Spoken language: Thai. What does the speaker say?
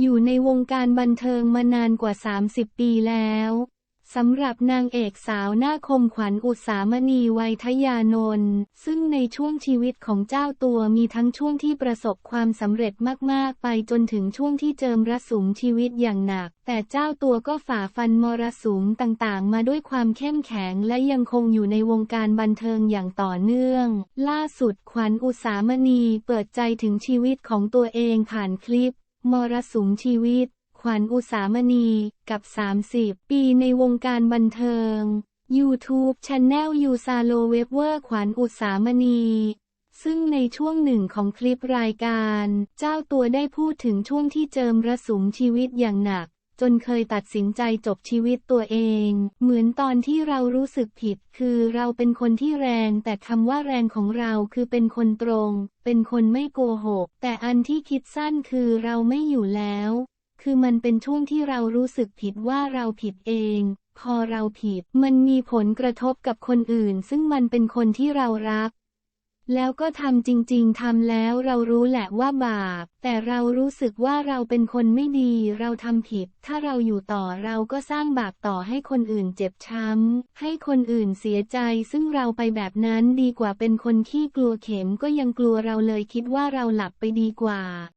อยู่ในวงการบันเทิงมานานกว่า 30 ปีแล้วสำหรับนางเอกสาวหน้าคมขวัญอุสามณีวัยทยานนท์ซึ่งในช่วงชีวิตของเจ้าตัวมีทั้งช่วงที่ประสบความสำเร็จมากๆ ไปจนถึงช่วงที่เจิมระสุมชีวิตอย่างหนัก แต่เจ้าตัวก็ฝ่าฟันมรสุมต่างๆ มาด้วยความเข้มแข็งและยังคงอยู่ในวงการบันเทิงอย่างต่อเนื่อง ล่าสุดขวัญอุสามณีเปิดใจถึงชีวิตของตัวเองผ่านคลิป มรสุมชีวิต ขวัญอุสามณี กับ 30 ปีในวงการบันเทิง YouTube Channel ยูซาโลเวเวอร์ขวัญอุสามณี ซึ่งในช่วงหนึ่งของคลิปรายการ เจ้าตัวได้พูดถึงช่วงที่เจิมระสุมชีวิตอย่างหนัก จนเคยตัดสินใจจบชีวิตตัวเอง เหมือนตอนที่เรารู้สึกผิด คือเราเป็นคนที่แรง แต่คำว่าแรงของเราคือเป็นคนตรง เป็นคนไม่โกหก แต่อันที่คิดสั้นคือเราไม่อยู่แล้ว คือมันเป็นช่วงที่เรารู้สึกผิดว่าเราผิดเองพอเราผิด มันมีผลกระทบกับคนอื่น ซึ่งมันเป็นคนที่เรารัก แล้วก็ทำจริง ๆ ทำแล้วเรารู้แหละว่าบาป แต่เรารู้สึกว่าเราเป็นคนไม่ดี เราทำผิด ถ้าเราอยู่ต่อเราก็สร้างบาปต่อให้คนอื่นเจ็บช้ำ ให้คนอื่นเสียใจ ซึ่งเราไปแบบนั้นดีกว่าเป็นคนขี้กลัวเข็มก็ยังกลัวเราเลยคิดว่าเราหลับไปดีกว่า